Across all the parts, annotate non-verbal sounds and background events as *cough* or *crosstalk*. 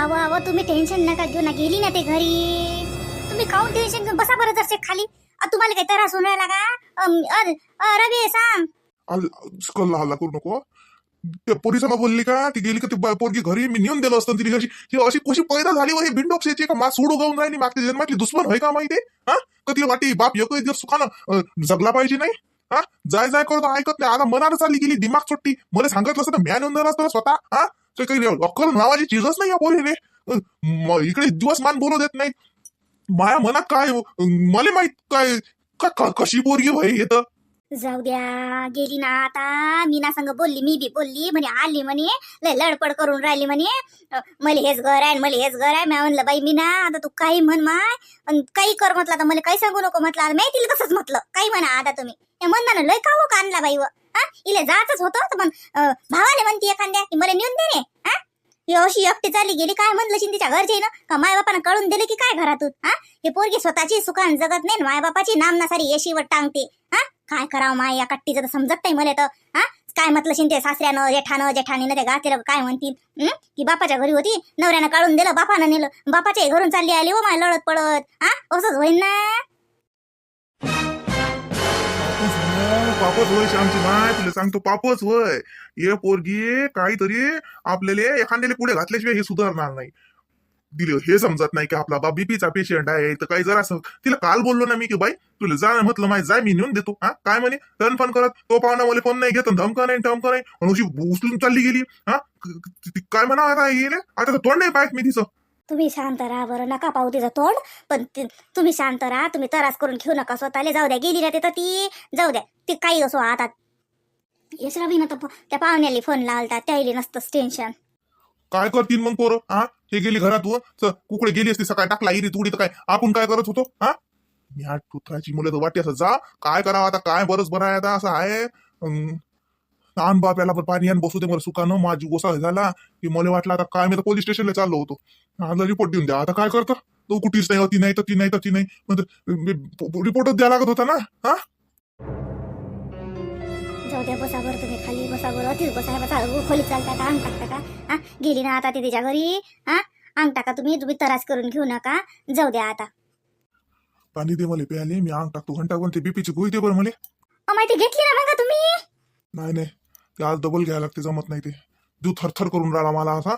अव अव तुम्ही टेन्शन नका घेऊ ना. गेली ना ते घरी. तुम्ही काऊन टेन्शन घेऊन बसा बरं जरसे खाली? अ, तुम्हाला काही त्रास होऊन राहिला का? अम, अ, रवी सांग. कल्ला हल्ला करू नको त्या पोलिसाला बोलली का ती गेली का ती बा- पोरगी घरी? मी नेऊन दिलं असतं तिने अशी ही अशी कशी पैदा झाली वय ही का मा सोड उगवून राहिली? मागच्या जन्मातली दुश्मन होय का माहिती? हा? का तिला वाटी बाप एक दिवस सुखानं अं, जगला पाहिजे नाही? हा? जाय जाय करतो ऐकत नाही. आता मनानं चालली गेली दिमाग सुट्टी. मला सांगितलं असतं तर म्या नेऊन दिलं असतं स्वतः हा? ते काही अक्कल नावाची चीजच नाही या पोरीने इकडे दिवस मान बोलू देत नाही. माया मनात काय हो? मला माहीत काय कशी पोरगी भाई येतं जाऊ द्या गेली ना आता. मी ना संग बोलली मी बी बोलली. म्हणे आली म्हणे. लय लडपड करून राहिली म्हणे. मला मले हेच घर आहे मले हेच घर आहे. मी म्हणलं बाई मी ना आता तू काही म्हण माय. काही कर म्हटलं आता. मला काही सांगू नको म्हटलं. आता मी तिला तसंच म्हटलं. काही म्हणा आता तुम्ही. म्हणता ना लय का का आणला बाई व हा? इले जातच होतं. तर पण भावाले म्हणते म्हणती एखाद्या की मला नेऊन दे ही अशी एकटी चालली गेली काय म्हणलं शिन तिच्या घरचे ना? का मायबापानं कळून दिले की काय घरातून हा? हे पोरगी स्वतःची सुखान जगत नाही मायबापाची नामना सारी येशीवर टांगते हा? काय करावं माय या कट्टीचं तर समजत नाही मला तर हा? काय म्हटलं शिंदे सासऱ्यानं जेठानं जेठानीनं ते गातेला काय म्हणतील? की बापाच्या घरी होती नवऱ्यानं काढून दिलं बापानं नेलं बापाच्या घरून चालली आली हो माय लढत पडत हा? असंच होईन ना? पापच होय श्यामची माय तुला सांगतो पापच होय. ये पोरगी काहीतरी आपल्याला एखाद्याला पुढे घातल्याशिवाय हे सुधारणार नाही. दिले हे समजत नाही की आपला बा बीपीचा पेशंट आहे तर काही जरा तिला काल बोललो ना मी की बाई तुला जा म्हटलं माहिती जाय मी नेऊन देतो. हा काय म्हणे? टर्न फोन करत तो पाहुणा मला फोन नाही घेत आणि धमका नाही धमका नाही. आणि अशी उचलून चालली गेली. हा काय म्हणा आता गेले आता तर तोंड नाही पाहत मी तिचं. तुम्ही शांत राहा बरं. नका पाहू तिचं तोंड. पण ते- तुम्ही शांत राहा. तुम्ही त्रास करून घेऊ नका स्वतःला. जाऊ द्या. गेली ना तिथं ती जाऊ द्या. ती काही असो आता. यशराबीनं तर त्या पाहुण्याला फोन लावलता. त्याला नसतंच टेन्शन काय करतील मग पोरं? हा? हे गेली घरात च- कुकडे गेली असती सकाळी. टाकला इरी तुडी तर काय? आपण काय करत होतो? हा? या हा मुलं तर वाटते असं जा. काय करावं आता? काय बरंच बरं आहे आता असं आहे. आण बाप याला पण आण बसू दे मला सुकानं माझी गोसा झाला की मला वाटलं आता काय मी तर पोलीस स्टेशनला चाललो होतो. आता रिपोर्ट देऊन द्या. आता काय करतं? तो कुठीच नाही होती नाही तर ती नाही तर ती नाही. रिपोर्टच द्यायला लागत होता ना? हा? जाऊ द्या बसा बरं तुम्ही खाली बसा बरं अतिच बसा बसा. खोली चालता का? अंग टाकता का हा? गेली ना आता ती तिच्या घरी. हा? अंग टाका तुम्ही? तुम्ही त्रास करून घेऊ नका. जाऊ द्या आता. पाणी दे मला प्याले मी अंग टाकतो घंटा कोणते बीपीची गोळी दे बरं मला. माहिती घेतली ना मग तुम्ही? नाही नाही. ते आज डबल घ्यायला लागते जमत नाही ते. जीव थरथर करून राहिला मला असा.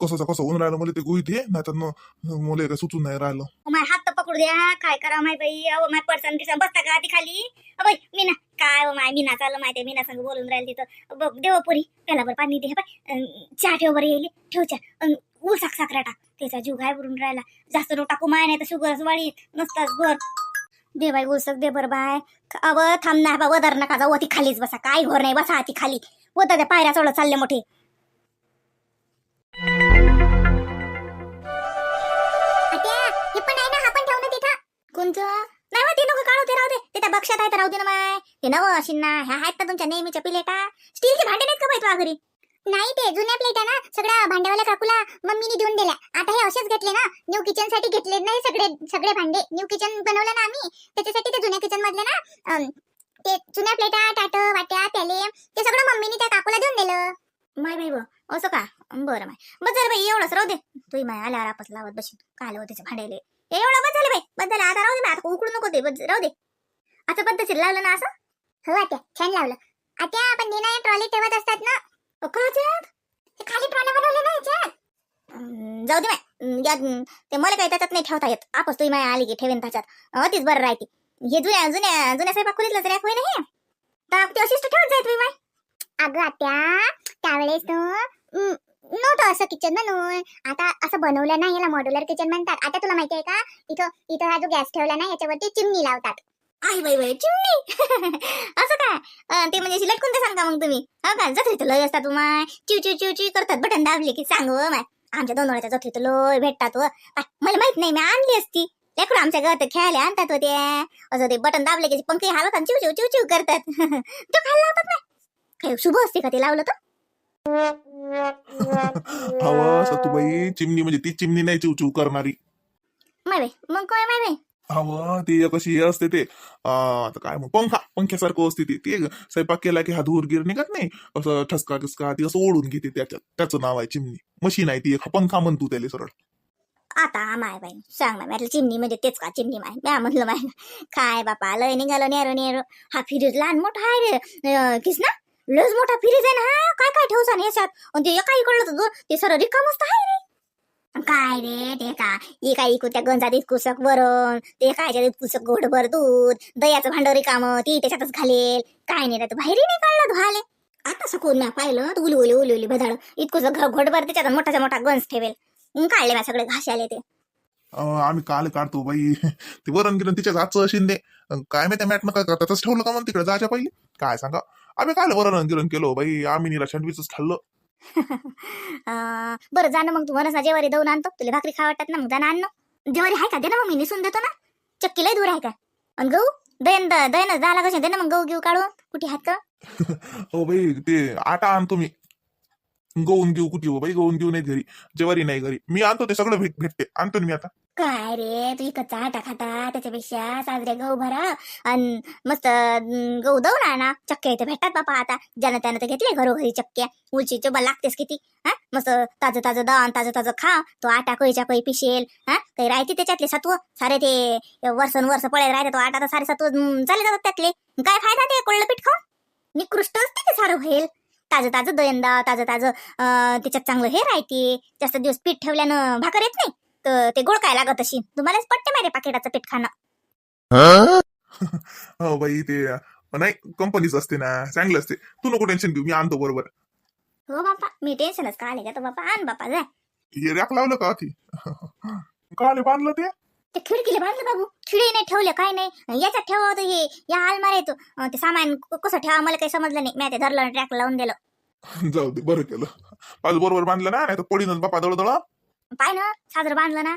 कसं कसं होऊन राहिलं मला ते गोळी दे नाही तर मला काही सुचून नाही राहिलं. माय हात तर पकडू द्या. काय करा माय बाई? अहो माय पडसन बिसन बसता का ती खाली? अ, बाई मीना. काय हो माय मीना चाललं माहिती मीना संग बोलून राहील तिथं. ब- देव पुरी त्याला बरं पाणी दे हे बाय अन, चहा ठेव बरं येईल. ठेव चहा. अन, ऊस साक साखरा टाक त्याचा जीव घाय भरून राहिला. जास्त रोग टाकू माय नाही तर शुगरच वाढी नसताच भर. दे बाई गोसक दे बरं बाय. अव थांब ना बा वदर नका जाऊ ती खालीच बसा. काय घोर नाही बसा ती खाली. वदर त्या पायऱ्या चढत चालले मोठे. नाही ते नको काढू ते राहू दे. ते त्या बक्षात आहे तर राहू दे ना माय ते नव अशी ना ह्या आहेत ना तुमच्या नेहमीच्या प्लेटा. स्टीलचे भांडे नाहीत का बाई तुझ्या घरी नाही ते जुन्या प्लेटा ना सगळ्या भांड्यावाल्या काकूला मम्मीने देऊन दिल्या. आता हे असेच घेतले ना न्यू किचनसाठी घेतले नाही सगळे सगळे भांडे. न्यू किचन बनवलं ना आम्ही त्याच्यासाठी ते जुन्या किचन मधले ना ते जुन्या प्लेटा टाट वाट्या प्याले ते सगळं मम्मीने त्या काकूला देऊन दिलं. माय बाई ब असं का? बरं माय. बस झालं बाई एवढंच राहू दे. तुही माय आल्यावर आपस लावत बशीन. काय होते भांडेले एवढं बस झालं बाई. बस झालं. आता राहू दे आता उकडू नको ते. बस राहू दे. आता पद्धतशीर लावलं ना असं? हो आत्या. छान लावलं. आत्या आपण नेना ट्रॉली ठेवत असतात ना? ते खाली ट्रॉली बनवले ना याच्यात? जाऊ दे माय या, ते मला काही त्याच्यात नाही ठेवता येत. आपस तुही माय आली की ठेवेन त्याच्यात. अतिच बरं राहते. हे जुन्या जुन्या जुन्या स्वयंपाक खोलीतलं तर होय नाही तर ते अशिष्ट ठेवत जाय तुम्ही माय अगं आत्या त्यावेळेस नव्हतं असं किचन म्हणून आता असं बनवलं नाही याला मॉड्युलर किचन म्हणतात. आता तुला माहिती आहे का? इथं इथं हा जो गॅस ठेवला ना याच्यावरती चिमणी लावतात. आई बाई बाई चिमणी! *laughs* असं काय? ते म्हणजे अशी लटकून ते सांगा मग तुम्ही. हो का? जत्रेत लय असतात तुम्हा चिव चिव चिव चिव करतात. बटन दाबले की सांग माय. आमच्या दोन वेळाच्या जत्रेत लय भेटतात व मला माहीत नाही मी आणली असती. लेकरं आमच्या घरात खेळायला आणतात होते. असं ते बटन दाबले की पंखे हलवतात चिव चिव चिव चिव करतात. *laughs* तो खायला लावतात ना काय शुभ असते का ते लावलं तर? *laughs* हवा सतुबाई चिमणी म्हणजे ती चिमणी नाही चिवचिव करणारी. माय मग काय माय हवं ते हे असते ते आता काय मग पंखा पंख्यासारखं असते ते. ते स्वयंपाक केला की हा धूर गिर निघत नाही. असं ठसका ठसका ती असं ओढून घेते त्याच्यात. त्याचं नाव आहे चिमणी. मशीन आहे ती एक पंखा म्हणतो त्याला सरळ. आता माय बाई. सांग ना म्हटलं चिमणी म्हणजे तेच का चिमणी माय? म्या म्हणलं माय काय बापा लय निघालो नेरो नेरो. हा फिरीज लहान मोठा आहे रे. किस ना? लयच मोठा फिरीज आहे ना हा? काय काय ठेवसा ना याच्यात? ते एका इकडलं तर ते सर रिकामच तर आहे रे. काय रे ते का? एका इकू त्या गंजात इतकुसक वरण ते कायच्या इतकुसक घोडभर दूध दयाचं भांड रिकाम ती त्याच्यातच घालेल. काय नाही रे तू बाहेरही नाही काढलं धुवाले आता सकून पाहिलं तर उली उली उली उली बदाड घोडभर त्याच्यात मोठाचा मोठा गंज ठेवेल. काढले म्या सगळे घाशाले ते. अं, आम्ही काल काढतो बाई. ते वरण गिरण तिच्या जातचं शिंदे. अं, काय माहिती मॅट काय करता तसं ठेवलं का मग तिकडे जायच्या पहिले? काय सांगा? आम्ही काल वरण गिरण केलो बाई. आम्ही निरा सँडविचच खाल्लं. *laughs* अं, बरं जा ना मग तू. म्हणस ना जेवारी देऊन आणतो. तुला भाकरी खा वाटतात ना मग जा ना आण ना. जेवारी आहे का? दे ना मग मी निसून देतो ना. चक्की लय दूर आहे का? आणि गहू? दयन दयन जा लागत दे ना मग गहू घेऊ काढून. कुठे आहेत का? *laughs* हो बाई ते आटा आणतो मी. गहून घेऊ कुठे हो बाई गहून घेऊ नाही घरी. जेवारी नाही घरी. मी आणतो ते सगळं भेट भेटते. आणतो ना मी आता. काय रे तू इकडचा आटा खाता त्याच्यापेक्षा साजरे गहू भरा. आणि मस्त अं, गहू दऊन आणा चक्क्या इथे भेटतात बापा आता. ज्यानं त्यानं तर घेतले घरोघरी चक्क्या. उलची चोबा लागतेस किती? हा? मस्त ताजं ताजं दान ताजं ताजं खा. तो आटा कैच्या कै पिशेल. हा? काही राहते त्याच्यातले सत्व? सारे ते वर्षन वर्ष पळे राहते तो आटा तर सारे सत्व झाले जातात त्यातले. काय फायदा ते कोळलं पीठ खाऊन? निकृष्ट असते ते सारं होईल ताजं ताजं दयंदा ताजं ताजं त्याच्यात चांगलं हे राहते. जास्त दिवस पीठ ठेवल्यानं भाकर येत नाही तर ते गोड काय लागत अशी तुम्हालाच पट्टे मारे पाकिटाचं पीठ खाणं? हो? बाई ते नाही कंपनीच असते ना चांगलं असते. तू नको टेन्शन घेऊ मी आणतो बरोबर. हो बापा मी टेन्शनच का आले का? तर बापा आण बापा जाय हे रॅक लावलं का ती काले बांधलं ते? ते खिडकीला बांधलं बाबू. खिडे नाही ठेवले काय नाही. याच्यात ठेवा होतं हे या अलमारीत. अं, ते सामान क- कसं ठेवा मला काही समजलं नाही. मी ते धरलं ट्रॅक लावून दिलं. जाऊ दे बरं केलं. आज बरोबर बांधलं ना नाही तर पडीनच बापा दळ दळ पाय ना साजरं बांधलं ना.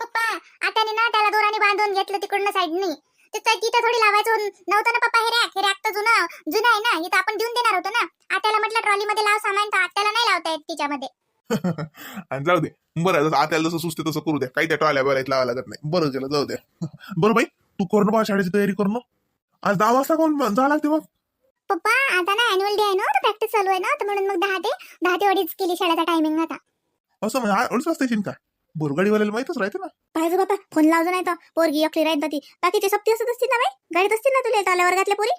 पप्पा आताने ना त्याला दोराने बांधून घेतलं तिकडनं साईडनी तिथं तिथं थोडी लावायचं नव्हतं ना पप्पा हे रॅक हे रॅक तर जुनं जुनं आहे ना इथं आपण देऊन देणार होतो ना आत्याला म्हटलं ट्रॉलीमध्ये लाव सामान तर आत्याला नाही लावता येत तिच्यामध्ये आणि जाऊ दे. बरं जसं आत्याला जसं सुचते तसं करू द्या. काही त्या टॉयल्या बरायत लावा लागत नाही. बरं केलं जाऊ द्या. *laughs* बरं बाई तू करणं बा शाळेची तयारी करणं. आज दहा वाजता कोण जा लागते मग पप्पा आता ना अॅन्युअल डे आहे ना प्रॅक्टिस चालू आहे ना तर म्हणून मग दहा ते दहा ते अडीच केली शाळेचा टायमिंग आता. असं म्हणजे अडीच वाजता येशील का बोरगाडीवाल्याला माहितच राहते ना. पाहिजे बापा फोन लावજો नाही तर. पोरगी एकली राहील ती. बाकीचे सप्ती असत असतील ना बाई? गाडीत असतील ना तुला चाल्या वर्गातल्या पोरी?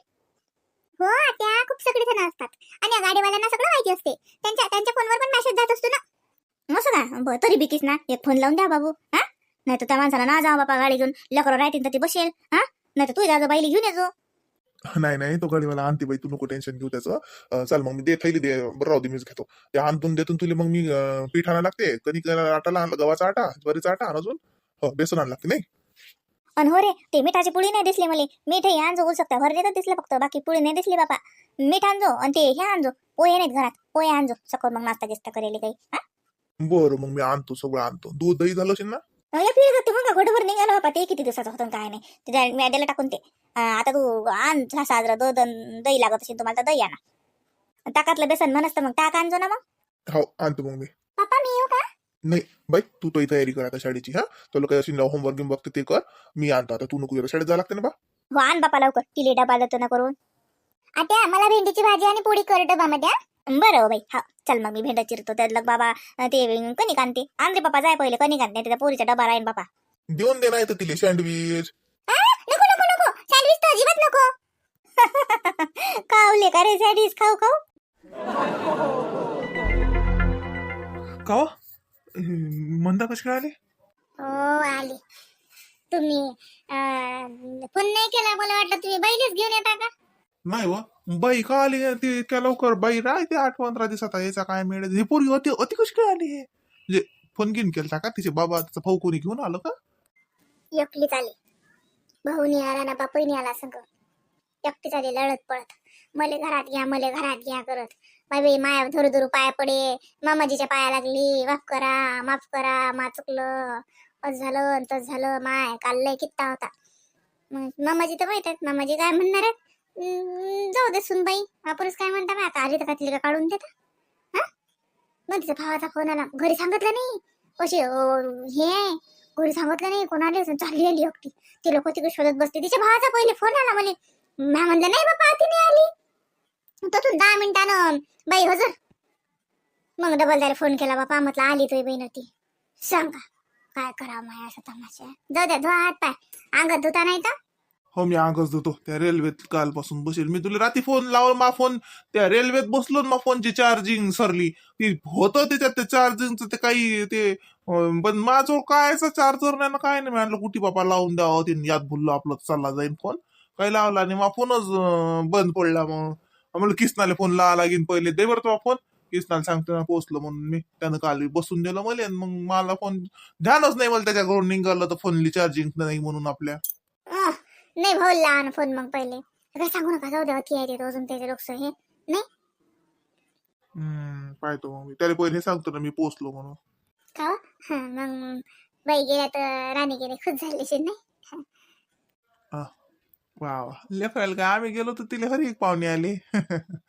हो त्या खूप सगळे जण असतात. आणि गाडीवाल्यांना सगळं माहिती असते. त्यांच्या त्यांच्या फोनवर पण मेसेज जात असतो ना. का बरं तरी बिकीस ना. एक फोन लावून द्या बाबू. हा? नाही तर त्या माणसाला ना जाऊ बापा गाडी घेऊन. लेकरं राहतील तर ती बसेल. हा? नाही तर तू जाजो बाईली घेऊन येजो नाही नाही. तो गाडीवाला आणते बाई. तू नको टेन्शन घेऊ त्याचं. चल मग मी दे थैली दे. राहू दे मीच घेतो. ते आणतून देतून तुला मग मी पीठ आणायला लागते. कधी आटाला आणलं गव्हाचा आटा ज्वारीचा आटा आणि अजून. हो बेसन आणायला लागते नाही? आणि हो रे ते मिठाची पुळी नाही दिसली मला. मीठ हे आणजो बोलू शकता भरले तर दिसलं फक्त. बाकी पुळी नाही दिसली बापा. मीठ आणजो आणि ते हे आणजो. पोहे नाहीत घरात. पोहे आणजो. सकट मग नाश्ता गिस्ता करेल काही. हा? बरं मग मी आणतो सगळं आणतो. दूध दही झालं असेल ना? या पिढी जाते मग घोडभर निघाला बापा ते किती दिवसाचं होतं आणि काय नाही. ते मॅद्याला टाकून ते अं, आता तू आण हा साजरा दूध अन् दही लागत असेल तुम्हाला तर दही आणा. ताकातलं बेसन म्हणस तर मग ताक आणजो ना मग. हो आणतो मग मी. पप्पा मी येऊ का? नाही बाई तू तो तयारी कर आता शाळेची हा? तुला काही अशी होमवर्क घेऊन बघते ते कर. मी आणतो आता. तू नको जरा शाळेत जायला लागते ना बा. हो आण बापा लवकर. तिले डबा देतो ना करून. आता मला भेंडीची भाजी आणि पोळी कर डबामध्ये बरं हो बाई हा चल मग मी भेंडा चिरतो त्यातलं बाबा ते कणिक आणते. आण रे बापा जाय पहिले कणिक आणते त्याचा पोरीचा डबा राहील बापा. देऊन दे नाही तर तिले सँडविच. आ, नको नको नको सँडविच तर अजिबात नको. *laughs* खावले का रे सँडविच खाऊ खाऊ? का हो? मंदा कशी आली? हो आली. तुम्ही फोन नाही केला मला वाटलं तुम्ही बैलेच घेऊन येता का? नाही व. बाई का आली ती इतक्या लवकर? बाई राहते आठ पंधरा दिवसात. यायचा काय मिळेल ही पोरी होती अति कशी काय आली म्हणजे फोन घेऊन केलता का? तिचे बाबा तिचा भाऊ कोणी घेऊन आलो का? एकटीच आली. भाऊनी आला ना बापईनी आला संग एकटीच आली लढत पळत. मले घरात घ्या मले घरात घ्या करत. बाई माया धरू धरू पाया पडे. मामाजीच्या पाया लागली. माफ करा माफ करा मा चुकलं. असं झालं आणि झालं. माय काल लय कित्ता होता. मग मामाजी तर माहीत आहेत. मामाजी काय म्हणणार आहेत? जाऊ दे सुनबाई. आपणच काय म्हणता आता? आली तर का काढून देता? हा? मग तिचा भावाचा फोन आला. घरी सांगितलं नाही. कशी हे घरी सांगितलं नाही. कोणाला? चालली आली एकटी. ती लोक तिकडे शोधत बसते तिच्या भावाचा पहिले फोन आला म्हणे. म्या म्हणलं नाही बापा ती नाही आली. तिथून दहा मिनिटानं बाई हो हजर मग डबल फोन केला बापा म्हटलं आली तुझी बहीण होती. सांगा. काय करा माया असं तमाशा जाऊ द्या धुवा हात पाय. अंगात धुता नाही तर? हो मी आगच देतो त्या रेल्वेत कालपासून बसेल. मी तुला रात्री फोन लावला मा फोन त्या रेल्वेत बसलो ना मा फोनची चार्जिंग सरली. ती होतं त्याच्यात ते चार्जिंगचं ते काही ते पण माझं कायचं चार्जर नाही ना काय नाही. म्हणलं कुठे बापा लावून द्यावं? ते याद भुललो आपलं चालला जाईन फोन काही लावला आणि मा फोनच बंद पडला मग. म्हणलं किसनाला फोन लावा लागेल पहिले. दे बरं तो फोन किसनाला सांगतो ना पोहोचलो म्हणून मी. त्यानं काल बसून दिलं मला. मग मला फोन ध्यानच नाही मला त्याच्याकडून. निघालं तर फोनली चार्जिंग नाही म्हणून आपल्या. नाही भाऊ लहान फोन मग पहिले. काय सांगू नका जाऊ द्या ती आहे ते अजून त्याचे लोक हे. नाही? हम्म पाहतो मग मी. त्याला पहिले सांगतो ना मी पोचलो म्हणून. का हा? मग बाई गेल्या तर राणी गेले खुश झाली असेल नाही? वा वा लेकरायला काय आम्ही गेलो तर तिला हरी एक पाहुणे आले. *laughs*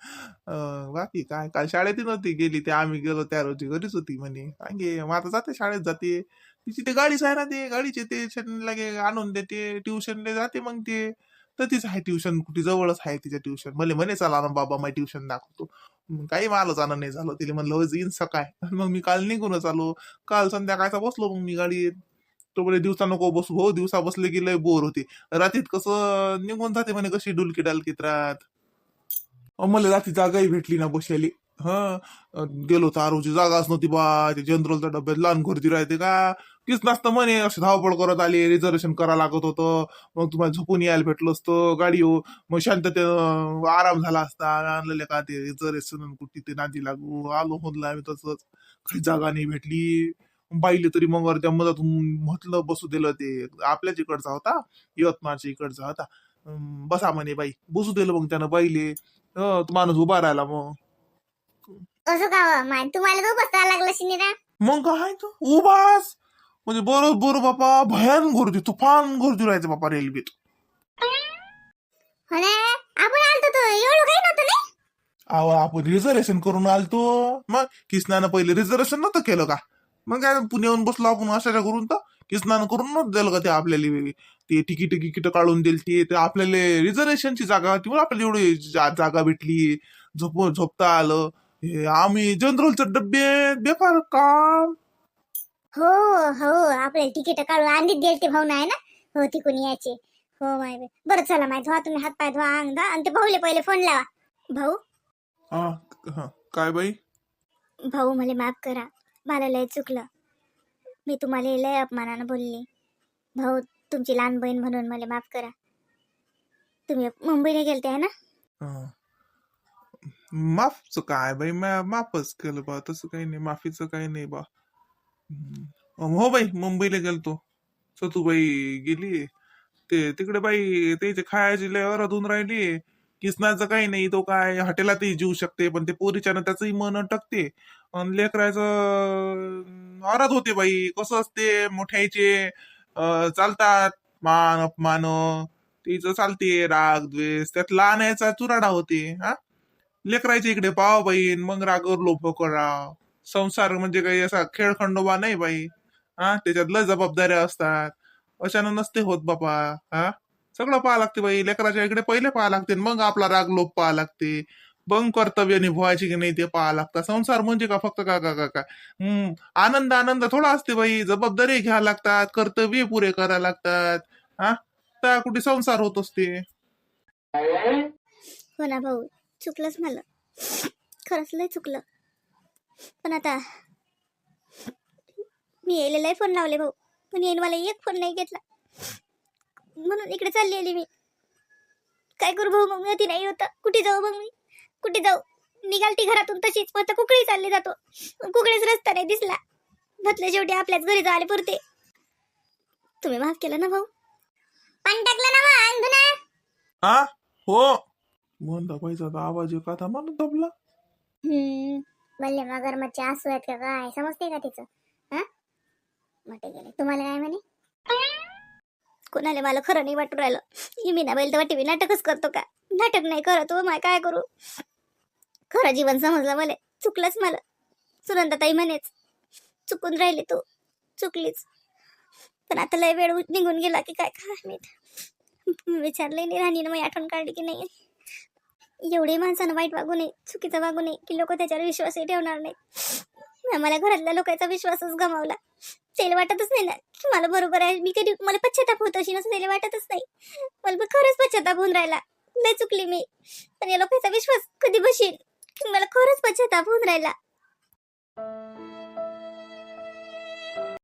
अं, बाकी काय? काल शाळेत नव्हती गेली ते. आम्ही गेलो त्या रोजी घरीच होती म्हणे. सांगे मग आता जाते शाळेत जाते. तिची ते गाडीच आहे ना ते. गाडीचे ते शन आणून देते. ट्युशनला जाते मग ते. तर तिचं आहे ट्युशन कुठे जवळच आहे तिच्या ट्युशन मला म्हणे चला ना बाबा मी ट्युशन दाखवतो. मग काही मला जाणं नाही झालं. तिला म्हणलं हो येईन सकाळ मग मी काल निघूनच आलो. काल संध्याकाळचा बसलो मग मी गाडीत. तो म्हणे दिवसा नको बसू भाऊ दिवसा बसले की लय बोर होते. रात्रीत कसं निघून जाते म्हणे कशी डुलकी डालकीत राहत मला रात्री जागाही भेटली ना बसायली. हा गेलो तर आरोची जागाच नव्हती बा ते जनरलच्या डब्यात लहान गर्दी राहते का? तीच नसतं म्हणे अशी धावपळ करत आली रिझर्वेशन करा लागत होतं. मग तुम्हाला झोपून यायला भेटलं असतं गाडी हो मग शांतते आराम झाला असता. आणलेले का ते रिझर्वेशन कुठे ते नादी लागू आलो म्हणलं आम्ही तसंच. काही जागा नाही भेटली. बाईले तरी मग त्या मधातून म्हटलं बसू दिलं ते आपल्याच इकडचा होता यवतमाळच्या इकडचा होता. बसा म्हणे बाई बसू दिलं मग त्यानं तो माणूस उभा राहिला मग. असं का हो, तुम्हाला लागला शिनीरा मग काय तो? उभाच. म्हणजे बरोबर बापा भयान गर्दी तुफान गर्दी राहायचं बापा रेल्वेत. ना आपण आलतो तो एवढं काही नव्हतं नाही? अहो आपण रिझर्वेशन करून आलतो. मग किसनानं पहिले रिझर्वेशन नव्हतं केलं का? मग काय पुण्याहून बसलो आपण अशाच्या करून तर किसनानं करून दिलं का ते आपल्याला ते तिकीट तिकीट काढून दिली ते ते आपल्याला रिझर्वेशनची जागा होती म्हणून आपल्याला एवढी जा- जागा भेटली. झोप झोपता आलं. हे आम्ही जनरलचे डब्बे बेकार काम. हो हो आपल्याला तिकीट काढून आणलीच गेल ते भाऊ नाही ना? हो तिकून यायचे. हो माय. बरं चला माय धुवा तुम्ही हात पाय धुवा अंग धुवा आणि ते भाऊले पहिले फोन लावा. भाऊ? काय बाई? भाऊ मला माफ करा. मला लय चुकलं. मी तुम्हाला लय अपमानानं बोलली. भाऊ तुमची लहान बहीण म्हणून मला माफ करा. तुम्ही मुंबईला गेलते आहे ना? हा. माफचं काय बाई मा माफच केलं बा तसं काही नाही माफीचं काही नाही बा. हम्म. हो बाई मुंबईला गेलतो. सतूबाई गेली. ते तिकडे बाई त्याचे खायची लय अराधून राहिली. किसनाचं काही नाही तो काय हॉटेलातही जीव शकते पण ते पोरीच्यानं त्याचंही मन अटकते आणि लेकरायचं अराध होते बाई. कसं असते मोठ्याचे चालतात. मान अपमान. तिचं चालते राग द्वेष. त्यात लहान याचा चुराडा होते हा? लेकरायचे इकडे पाव बाई मग रागवर लोभ करा. संसार म्हणजे काही असा खेळ खंडोबा नाही बाई हा? त्याच्यात लय जबाबदाऱ्या असतात. अशानं नसते होत बापा हा? सगळं पाहा लागते बाई. लेकराच्या इकडे पहिले पाहा लागते मग आपला राग लोप पाहा लागते. बंग कर्तव्य निभवायचे की नाही ते पाहा लागतात संसार म्हणजे का? फक्त का का का का? हम्म. आनंद आनंद थोडा असते बाई. जबाबदारी घ्या लागतात कर्तव्य पुरे करा लागतात. हा? त्या कुठे संसार होत असते. हो ना भाऊ चुकलंच मला. खरंच लय चुकलं. पण आता मी यायला लय फोन लावले भाऊ. पण येईन मला एक फोन नाही घेतला. म्हणून इकडे चालली आली मी. काय करू भाऊ मग मी नाही होता. कुठे जाऊ मग मी? कुठे जाऊ? निघालती घरातून तशीच. मग आता कुकडी चालली जातो. कुकडीच रस्ता नाही दिसला. म्हटलं शेवटी आपल्याच घरी जायला पुरते. तुम्ही माफ केलं ना भाऊ? पाणी टाकलं ना मग अंग धुना हा. म्हणता पैसा आवाज आहे का दबला. हम्म. बल्ले मगरमच्छ आसू आहेत का काय? समजते का तिचं? हा? मोठे गेले. तुम्हाला काय म्हणे? कोणाला मला खरं नाही वाटून राहिलं. ही मी ना बैल तर टी व्ही नाटकच करतो का? नाटक नाही करत हो माय काय करू? खरं जीवन समजलं मला. चुकलंच मला. सुनंदाताई म्हणेच चुकून राहिली तू. चुकलीच. पण आता लय वेळ निघून गेला की काय काय मी विचारले नाही राणीनं मग आठवण काढली की नाही? एवढे माणसानं वाईट वागू नये चुकीचं वागू नये की लोक त्याच्यावर विश्वासही ठेवणार नाही मला घरातल्या लोकांचा विश्वासच गमावला. त्याला वाटतच नाही ना? की मला बरोबर आहे. मी कधी मला पश्चाताप होत अशी नसं त्याला वाटतच नाही. मला खरंच पश्चाताप होऊन राहिला. लय चुकली मी. पण या लोकांचा विश्वास कधी बशील की मला खरंच पश्चाताप होऊन राहिला.